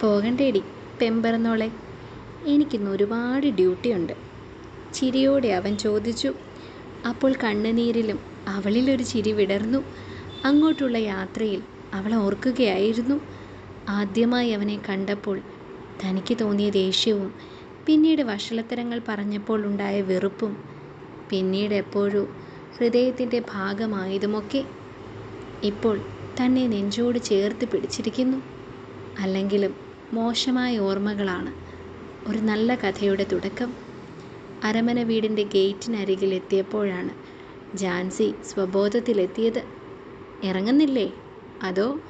പോകണ്ടേടി പെമ്പറന്നോളെ. എനിക്കിന്ന് ഒരുപാട് ഡ്യൂട്ടിയുണ്ട്. ചിരിയോടെ അവൻ ചോദിച്ചു അപ്പോൾ കണ്ണുനീരിലും അവളിലൊരു ചിരി വിടർന്നു. അങ്ങോട്ടുള്ള യാത്രയിൽ അവൾ ഓർക്കുകയായിരുന്നു. ആദ്യമായി അവനെ കണ്ടപ്പോൾ തനിക്ക് തോന്നിയ ദേഷ്യവും പിന്നീട് വഷളത്തരങ്ങൾ പറഞ്ഞപ്പോൾ ഉണ്ടായ വെറുപ്പും പിന്നീട് എപ്പോഴും ഹൃദയത്തിന്റെ ഭാഗമായതുമൊക്കെ ഇപ്പോൾ തന്നെ നെഞ്ചോട് ചേർത്ത് പിടിച്ചിരിക്കുന്നു. അല്ലെങ്കിലും മോശമായ ഓർമ്മകളാണ്. ഒരു നല്ല കഥയുടെ തുടക്കം. അരമന വീടിന്റെ ഗേറ്റിനരികിൽ എത്തിയപ്പോഴാണ് ജാൻസി സ്വബോധത്തിലെത്തിയത്. ഇറങ്ങുന്നില്ലേ? അതോ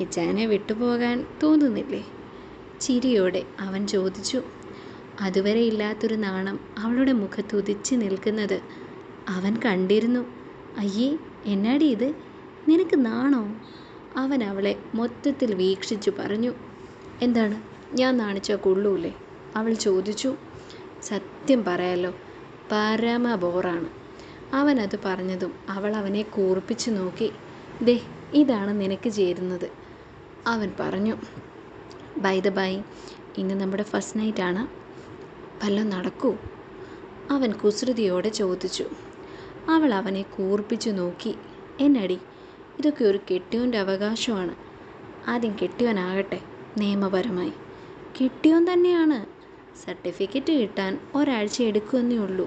ഇച്ചാനെ വിട്ടുപോകാൻ തോന്നുന്നില്ലേ? ചിരിയോടെ അവൻ ചോദിച്ചു. അതുവരെ ഇല്ലാത്തൊരു നാണം അവളുടെ മുഖത്ത് ഉദിച്ചു നിൽക്കുന്നത് അവൻ കണ്ടിരുന്നു. അയ്യേ എന്നാടി ഇത്? നിനക്ക് നാണോ? അവൻ അവളെ മൊത്തത്തിൽ വീക്ഷിച്ചു പറഞ്ഞു. എന്താണ്? ഞാൻ നാണിച്ച കൊള്ളൂലേ അവൾ ചോദിച്ചു. സത്യം പറയാലോ പരമ ബോറാണ് അവൻ അത് പറഞ്ഞതും അവൾ അവനെ കൂർപ്പിച്ചു നോക്കി. ദേ ഇതാണ് നിനക്ക് ചേരുന്നത്. അവൻ പറഞ്ഞു. ബൈ ദ ബൈ ഇന്ന് നമ്മുടെ ഫസ്റ്റ് നൈറ്റാണ് വല്ലതും നടക്കൂ? അവൻ കുസൃതിയോടെ ചോദിച്ചു. അവൾ അവനെ കൂർപ്പിച്ചു നോക്കി. എന്നടി ഇതൊക്കെ ഒരു കെട്ടിയോന്റെ അവകാശമാണ്. ആദ്യം കെട്ടിയോനാകട്ടെ നിയമപരമായി. കെട്ടിയോൻ തന്നെയാണ്. സർട്ടിഫിക്കറ്റ് കിട്ടാൻ ഒരാഴ്ച എടുക്കുമെന്നേ ഉള്ളൂ.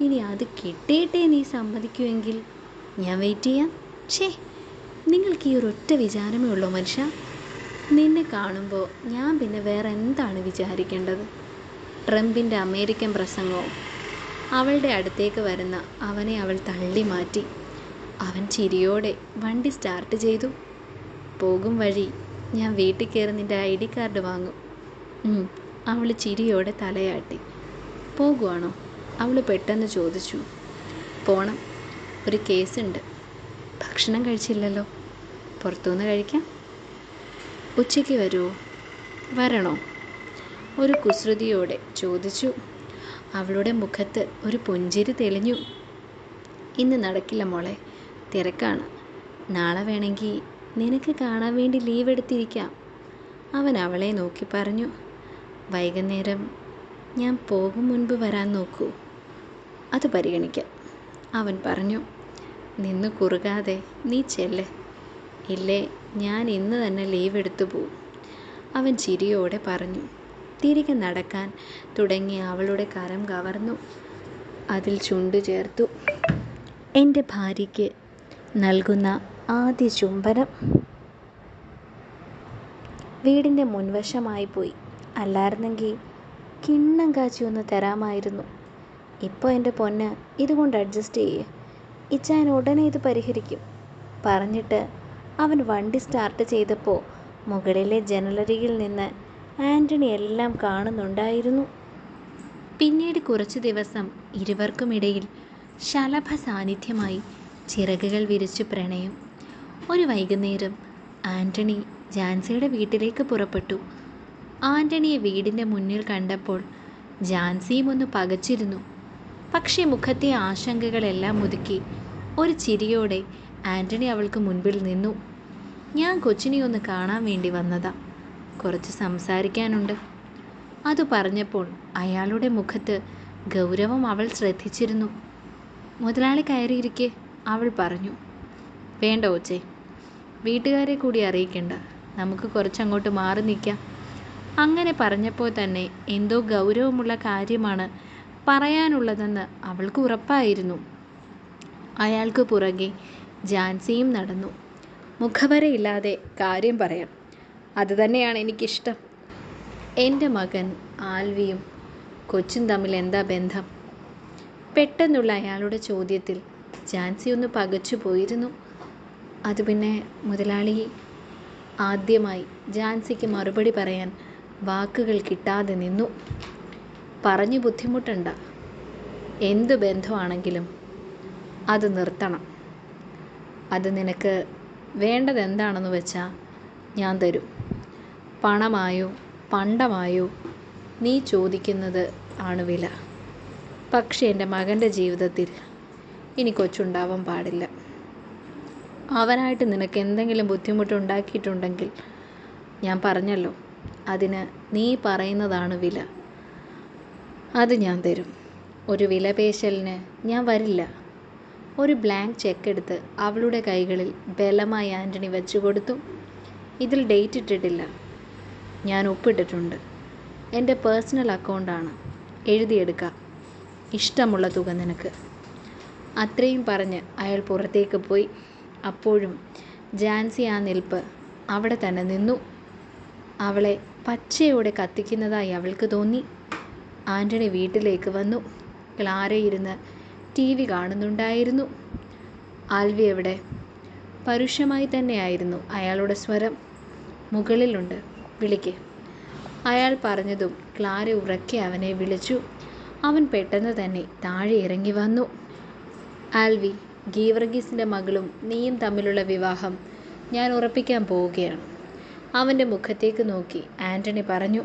ഇനി അത് കിട്ടിയിട്ടേ നീ സമ്മതിക്കുമെങ്കിൽ ഞാൻ വെയിറ്റ് ചെയ്യാം. ഛേ നിങ്ങൾക്ക് ഈ ഒരൊറ്റ വിചാരമേ ഉള്ളൂ മനുഷ്യ. നിന്നെ കാണുമ്പോൾ ഞാൻ പിന്നെ വേറെ എന്താണ് വിചാരിക്കേണ്ടത്? ട്രംപിന്റെ അമേരിക്കൻ പ്രസംഗവും അവളുടെ അടുത്തേക്ക് വരുന്ന അവനെ അവൾ തള്ളി മാറ്റി അവൻ ചിരിയോടെ വണ്ടി സ്റ്റാർട്ട് ചെയ്തു. പോകും വഴി ഞാൻ വീട്ടിൽ കയറി നിന്റെ ഐ ഡി കാർഡ് വാങ്ങും. അവൾ ചിരിയോടെ തലയാട്ടി. പോകുവാണോ? അവൾ പെട്ടെന്ന് ചോദിച്ചു. പോണം ഒരു കേസുണ്ട് ഭക്ഷണം കഴിച്ചില്ലല്ലോ. പുറത്തുനിന്ന് കഴിക്കാം. ഉച്ചയ്ക്ക് വരുമോ വരണോ? ഒരു കുസൃതിയോടെ ചോദിച്ചു. അവളുടെ മുഖത്ത് ഒരു പുഞ്ചിരി തെളിഞ്ഞു. ഇന്ന് നടക്കില്ല മോളെ. തിരക്കാണ്. നാളെ വേണമെങ്കിൽ നിനക്ക് കാണാൻ വേണ്ടി ലീവ് എടുത്തിരിക്കാം. അവൻ അവളെ നോക്കി പറഞ്ഞു വൈകുന്നേരം ഞാൻ പോകും മുൻപ് വരാൻ നോക്കൂ. അത് പരിഗണിക്കാം. അവൻ പറഞ്ഞു നിന്ന് കുറുകാതെ നീ ചെല്ല്. ഇല്ലേ ഞാൻ ഇന്ന് തന്നെ ലീവ് എടുത്തു പോവും. അവൻ ചിരിയോടെ പറഞ്ഞു തിരികെ നടക്കാൻ തുടങ്ങി അവളുടെ കരം കവർന്നു. അതിൽ ചുണ്ടു ചേർത്തു. എന്റെ ഭാര്യയ്ക്ക് നൽകുന്ന ആദ്യ ചുംബനം. വീടിന്റെ മുൻവശമായി പോയി. അല്ലായിരുന്നെങ്കിൽ കിണ്ണം കാച്ചി ഒന്ന് തരാമായിരുന്നു. ഇപ്പോൾ എന്റെ പൊന്ന് ഇതുകൊണ്ട് അഡ്ജസ്റ്റ് ചെയ്യേ. ഇച്ചാൻ ഉടനെ ഇത് പരിഹരിക്കും. പറഞ്ഞിട്ട് അവൻ വണ്ടി സ്റ്റാർട്ട് ചെയ്തപ്പോൾ മുകളിലെ ജനലരികിൽ നിന്ന് ആന്റണി എല്ലാം കാണുന്നുണ്ടായിരുന്നു. പിന്നീട് കുറച്ച് ദിവസം ഇരുവർക്കുമിടയിൽ ശലഭ സാന്നിധ്യമായി ചിറകുകൾ വിരിച്ചു പ്രണയം. ഒരു വൈകുന്നേരം ആന്റണി ജാൻസിയുടെ വീട്ടിലേക്ക് പുറപ്പെട്ടു. ആന്റണിയെ വീടിന്റെ മുന്നിൽ കണ്ടപ്പോൾ ജാൻസിയും ഒന്ന് പകച്ചിരുന്നു. പക്ഷേ മുഖത്തെ ആശങ്കകളെല്ലാം ഒതുക്കി ഒരു ചിരിയോടെ ആന്റണി അവൾക്ക് മുൻപിൽ നിന്നു. ഞാൻ കൊച്ചിനെ ഒന്ന് കാണാൻ വേണ്ടി വന്നതാ. കുറച്ച് സംസാരിക്കാനുണ്ട്. അത് പറഞ്ഞപ്പോൾ അയാളുടെ മുഖത്ത് ഗൗരവം അവൾ ശ്രദ്ധിച്ചിരുന്നു. മുതലാളി കയറിയിരിക്കെ. അവൾ പറഞ്ഞു വേണ്ട ഓച്ചേ വീട്ടുകാരെ കൂടി അറിയിക്കണ്ട. നമുക്ക് കുറച്ചങ്ങോട്ട് മാറി നിൽക്കാം. അങ്ങനെ പറഞ്ഞപ്പോൾ തന്നെ എന്തോ ഗൗരവമുള്ള കാര്യമാണ് പറയാനുള്ളതെന്ന് അവൾക്ക് ഉറപ്പായിരുന്നു. അയാൾക്ക് പുറകെ ജാൻസിയും നടന്നു. മുഖവരയില്ലാതെ കാര്യം പറയാം. അതുതന്നെയാണ് എനിക്കിഷ്ടം. എന്റെ മകൻ ആൽവിയും കൊച്ചും തമ്മിൽ എന്താ ബന്ധം? പെട്ടെന്നുള്ള അയാളുടെ ചോദ്യത്തിൽ ജാൻസി ഒന്ന് പകച്ചു പോയിരുന്നു. അത് പിന്നെ മുതലാളി ആദ്യമായി ജാൻസിക്ക് മറുപടി പറയാൻ വാക്കുകൾ കിട്ടാതെ നിന്നു. പറഞ്ഞു ബുദ്ധിമുട്ടണ്ട. എന്ത് ബന്ധമാണെങ്കിലും അത് നിർത്തണം. അത് നിനക്ക് വേണ്ടത് എന്താണെന്ന് വെച്ചാൽ ഞാൻ തരും. പണമായോ പണ്ടമായോ നീ ചോദിക്കുന്നത് ആണ് വില. പക്ഷേ എന്റെ മകന്റെ ജീവിതത്തിൽ ഇനി കൊച്ചുണ്ടാവാൻ പാടില്ല. അവനായിട്ട് നിനക്ക് എന്തെങ്കിലും ബുദ്ധിമുട്ടുണ്ടാക്കിയിട്ടുണ്ടെങ്കിൽ ഞാൻ പറഞ്ഞല്ലോ അതിന് നീ പറയുന്നതാണ് വില. അത് ഞാൻ തരും. ഒരു വില വിലപേശലിന് ഞാൻ വരില്ല. ഒരു ബ്ലാങ്ക് ചെക്ക് എടുത്ത് അവളുടെ കൈകളിൽ ബലമായി ആന്റണി വെച്ചു കൊടുത്തു. ഇതിൽ ഡേറ്റ് ഇട്ടിട്ടില്ല. ഞാൻ ഒപ്പിട്ടിട്ടുണ്ട്. എന്റെ പേഴ്സണൽ അക്കൗണ്ടാണ്. എഴുതിയെടുക്കാം. ഇഷ്ടമുള്ള തുക നിനക്ക്. അത്രയും പറഞ്ഞ് അയാൾ പുറത്തേക്ക് പോയി. അപ്പോഴും ജാൻസി ആ നിൽപ്പ് അവിടെ തന്നെ നിന്നു. അവളെ പച്ചയോടെ കത്തിക്കുന്നതായി അവൾക്ക് തോന്നി. ആന്റണി വീട്ടിലേക്ക് വന്നു. ക്ലാര ഇരുന്ന് ടി വി കാണുന്നുണ്ടായിരുന്നു. ആൽവി എവിടെ? പരുഷമായി തന്നെയായിരുന്നു അയാളുടെ സ്വരം. മുകളിലുണ്ട്. വിളിക്ക്. അയാൾ പറഞ്ഞതും ക്ലാര ഉറക്കെ അവനെ വിളിച്ചു. അവൻ പെട്ടെന്ന് തന്നെ താഴെ ഇറങ്ങി വന്നു. ആൽവി ഗീവർഗീസിന്റെ മകളും നീയും തമ്മിലുള്ള വിവാഹം ഞാൻ ഉറപ്പിക്കാൻ പോവുകയാണ്. അവന്റെ മുഖത്തേക്ക് നോക്കി ആന്റണി പറഞ്ഞു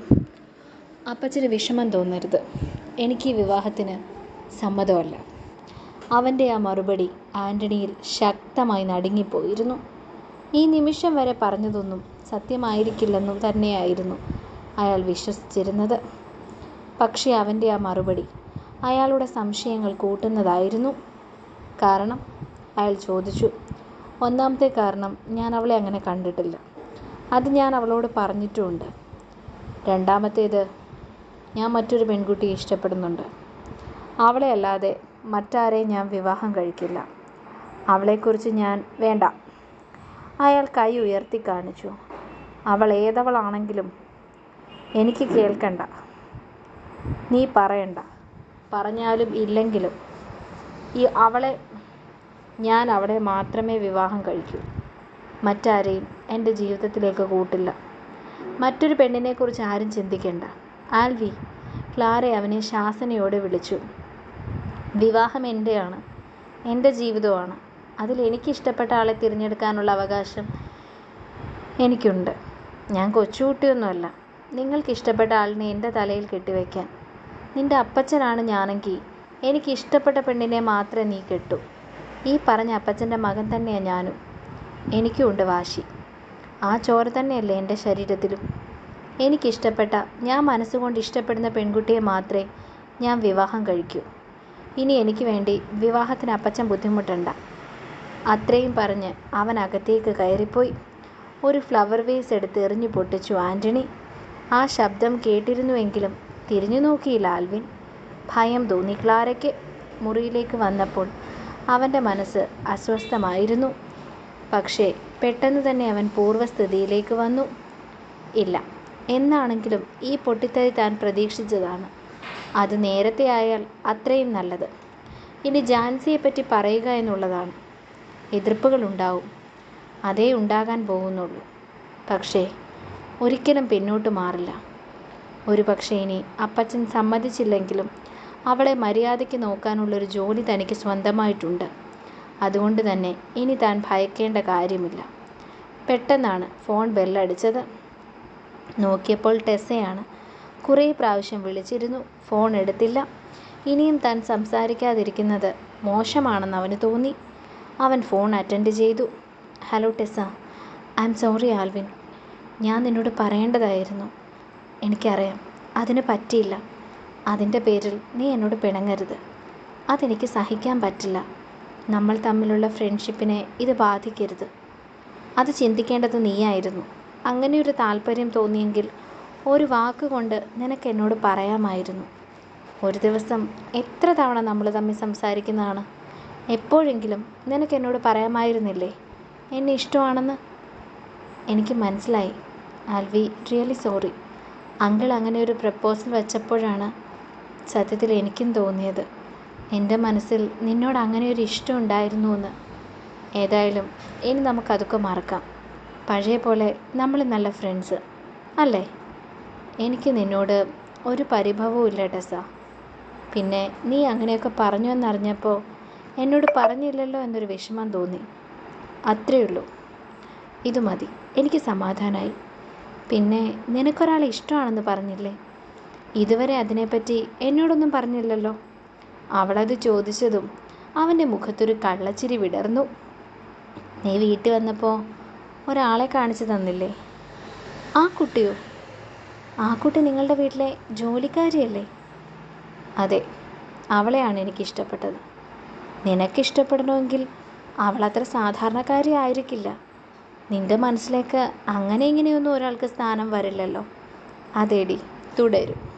അപ്പച്ചന് വിഷമം തോന്നരുത്. എനിക്ക് ഈ വിവാഹത്തിന് സമ്മതമല്ല. അവന്റെ ആ മറുപടി ആന്റണിയിൽ ശക്തമായി നടുങ്ങിപ്പോയിരുന്നു. ഈ നിമിഷം വരെ പറഞ്ഞതൊന്നും സത്യമായിരിക്കില്ലെന്നും തന്നെയായിരുന്നു അയാൾ വിശ്വസിച്ചിരുന്നത്. പക്ഷേ അവന്റെ ആ മറുപടി അയാളുടെ സംശയങ്ങൾ കൂട്ടുന്നതായിരുന്നു. കാരണം അയാൾ ചോദിച്ചു. ഒന്നാമത്തെ കാരണം ഞാൻ അവളെ അങ്ങനെ കണ്ടിട്ടില്ല. അത് ഞാൻ അവളോട് പറഞ്ഞിട്ടുമുണ്ട് രണ്ടാമത്തേത് ഞാൻ മറ്റൊരു പെൺകുട്ടിയെ ഇഷ്ടപ്പെടുന്നുണ്ട്. അവളെ അല്ലാതെ മറ്റാരെയും ഞാൻ വിവാഹം കഴിക്കില്ല. അവളെക്കുറിച്ച് ഞാൻ വേണ്ട. അയാൾ കൈ ഉയർത്തി കാണിച്ചു. അവൾ ഏതവളാണെങ്കിലും എനിക്ക് കേൾക്കണ്ട. നീ പറയണ്ട. പറഞ്ഞാലും ഇല്ലെങ്കിലും ഈ അവളെ ഞാൻ അവളെ മാത്രമേ വിവാഹം കഴിക്കൂ. മറ്റാരെയും എന്റെ ജീവിതത്തിലേക്ക് കൂട്ടില്ല. മറ്റൊരു പെണ്ണിനെക്കുറിച്ച് ആരും ചിന്തിക്കേണ്ട. ആൽവി ക്ലാര അവനെ ശാസനയോടെ വിളിച്ചു. വിവാഹം എന്റെയാണ് എന്റെ ജീവിതമാണ് അതിൽ എനിക്കിഷ്ടപ്പെട്ട ആളെ തിരഞ്ഞെടുക്കാനുള്ള അവകാശം എനിക്കുണ്ട്. ഞാൻ കൊച്ചുകുട്ടിയൊന്നുമല്ല. നിങ്ങൾക്ക് ഇഷ്ടപ്പെട്ട ആളിനെ എന്റെ തലയിൽ കെട്ടിവെക്കാൻ. നിന്റെ അപ്പച്ചനാണ് ഞാനെങ്കിൽ എനിക്ക് ഇഷ്ടപ്പെട്ട പെണ്ണിനെ മാത്രമേ നീ കെട്ടൂ. ഈ പറഞ്ഞ അപ്പച്ചന്റെ മകൻ തന്നെയാണ് ഞാനും. എനിക്കുമുണ്ട് വാശി. ആ ചോര തന്നെയല്ലേ എന്റെ ശരീരത്തിലും. എനിക്കിഷ്ടപ്പെട്ട ഞാൻ മനസ്സുകൊണ്ട് ഇഷ്ടപ്പെടുന്ന പെൺകുട്ടിയെ മാത്രമേ ഞാൻ വിവാഹം കഴിക്കൂ. ഇനി എനിക്ക് വേണ്ടി വിവാഹത്തിന് അപ്പച്ചൻ ബുദ്ധിമുട്ടണ്ട. അത്രയും പറഞ്ഞ് അവൻ അകത്തേക്ക് കയറിപ്പോയി. ഒരു ഫ്ലവർ വേസ് എടുത്ത് എറിഞ്ഞു പൊട്ടിച്ചു ആന്റണി ആ ശബ്ദം കേട്ടിരുന്നുവെങ്കിലും തിരിഞ്ഞു നോക്കിയില്ല ആൽവിൻ. ഭയം തോന്നി ക്ലാരയ്ക്ക് മുറിയിലേക്ക് വന്നപ്പോൾ അവന്റെ മനസ്സ് അസ്വസ്ഥമായിരുന്നു. പക്ഷേ പെട്ടെന്ന് തന്നെ അവൻ പൂർവസ്ഥിതിയിലേക്ക് വന്നു. ഇല്ല എന്നാണെങ്കിലും ഈ പൊട്ടിത്തെറി താൻ പ്രതീക്ഷിച്ചതാണ്. അത് നേരത്തെ ആയാൽ അത്രയും നല്ലത്. ഇനി ജാൻസിയെപ്പറ്റി പറയുക എന്നുള്ളതാണ്. എതിർപ്പുകൾ ഉണ്ടാവും. അതേ ഉണ്ടാകാൻ പോകുന്നുള്ളൂ. പക്ഷേ ഒരിക്കലും പിന്നോട്ട് മാറില്ല. ഒരു പക്ഷേ ഇനി അപ്പച്ചൻ സമ്മതിച്ചില്ലെങ്കിലും അവളെ മര്യാദയ്ക്ക് നോക്കാനുള്ളൊരു ജോലി തനിക്ക് സ്വന്തമായിട്ടുണ്ട്. അതുകൊണ്ട് തന്നെ ഇനി താൻ ഭയക്കേണ്ട കാര്യമില്ല. പെട്ടെന്നാണ് ഫോൺ ബെല്ലടിച്ചത്. നോക്കിയപ്പോൾ ടെസ്സയാണ്. കുറേ പ്രാവശ്യം വിളിച്ചിരുന്നു. ഫോൺ എടുത്തില്ല. ഇനിയും താൻ സംസാരിക്കാതിരിക്കുന്നത് മോശമാണെന്ന് അവന് തോന്നി. അവൻ ഫോൺ അറ്റൻഡ് ചെയ്തു. Hello Tessa I'm sorry Alvin. ഞാൻ നിന്നോട് പറയേണ്ടതായിരുന്നു. എനിക്കറിയാം. അതിന് പറ്റിയില്ല. അതിന്റെ പേരിൽ നീ എന്നോട് പിണങ്ങരുത്. അതെനിക്ക് സഹിക്കാൻ പറ്റില്ല. നമ്മൾ തമ്മിലുള്ള ഫ്രണ്ട്ഷിപ്പിനെ ഇത് ബാധിക്കരുത്. അത് ചിന്തിക്കേണ്ടത് നീയായിരുന്നു. അങ്ങനെ ഒരു താല്പര്യം തോന്നിയെങ്കിൽ ഒരു വാക്കുകൊണ്ട് നിനക്ക് എന്നോട് പറയാമായിരുന്നു. ഒരു ദിവസം എത്ര തവണ നമ്മൾ തമ്മിൽ സംസാരിക്കുന്നതാണ്? എപ്പോഴെങ്കിലും നിനക്ക് എന്നോട് പറയാമായിരുന്നില്ലേ? എന്നെ ഇഷ്ടമാണെന്ന്? എനിക്ക് മനസ്സിലായി. Alvi really sorry. അങ്കിൾ അങ്ങനെ ഒരു പ്രപ്പോസൽ വെച്ചപ്പോഴാണ് സത്യത്തിൽ എനിക്കും തോന്നിയത്. എന്റെ മനസ്സിൽ നിന്നോട് അങ്ങനെ ഒരു ഇഷ്ടം ഉണ്ടായിരുന്നു എന്ന് ഏതായാലും ഇനി നമുക്കതൊക്കെ മറക്കാം. പഴയ പോലെ നമ്മൾ നല്ല ഫ്രണ്ട്സ് അല്ലേ? എനിക്ക് നിന്നോട് ഒരു പരിഭവവും ഇല്ല ടെസ പിന്നെ നീ അങ്ങനെയൊക്കെ പറഞ്ഞു എന്നറിഞ്ഞപ്പോൾ എന്നോട് പറഞ്ഞില്ലല്ലോ എന്നൊരു വിഷമം തോന്നി. അത്രയേ ഉള്ളൂ. ഇത് മതി. എനിക്ക് സമാധാനമായി പിന്നെ നിനക്കൊരാളെ ഇഷ്ടമാണെന്ന് പറഞ്ഞില്ലേ? ഇതുവരെ അതിനെപ്പറ്റി എന്നോടൊന്നും പറഞ്ഞില്ലല്ലോ. അവളത് ചോദിച്ചതും അവന്റെ മുഖത്തൊരു കള്ളച്ചിരി വിടർന്നു. നീ വീട്ടിൽ വന്നപ്പോൾ ഒരാളെ കാണിച്ചു തന്നില്ലേ? ആ കുട്ടിയോ? ആ കുട്ടി നിങ്ങളുടെ വീട്ടിലെ ജോലിക്കാരിയല്ലേ? അതെ അവളെയാണ് എനിക്കിഷ്ടപ്പെട്ടത്. നിനക്കിഷ്ടപ്പെടണമെങ്കിൽ അവളത്ര സാധാരണക്കാരി ആയിരിക്കില്ല. നിന്റെ മനസ്സിലേക്ക് അങ്ങനെ ഇങ്ങനെയൊന്നും ഒരാൾക്ക് സ്ഥാനം വരില്ലല്ലോ. അതേടി തുടരും.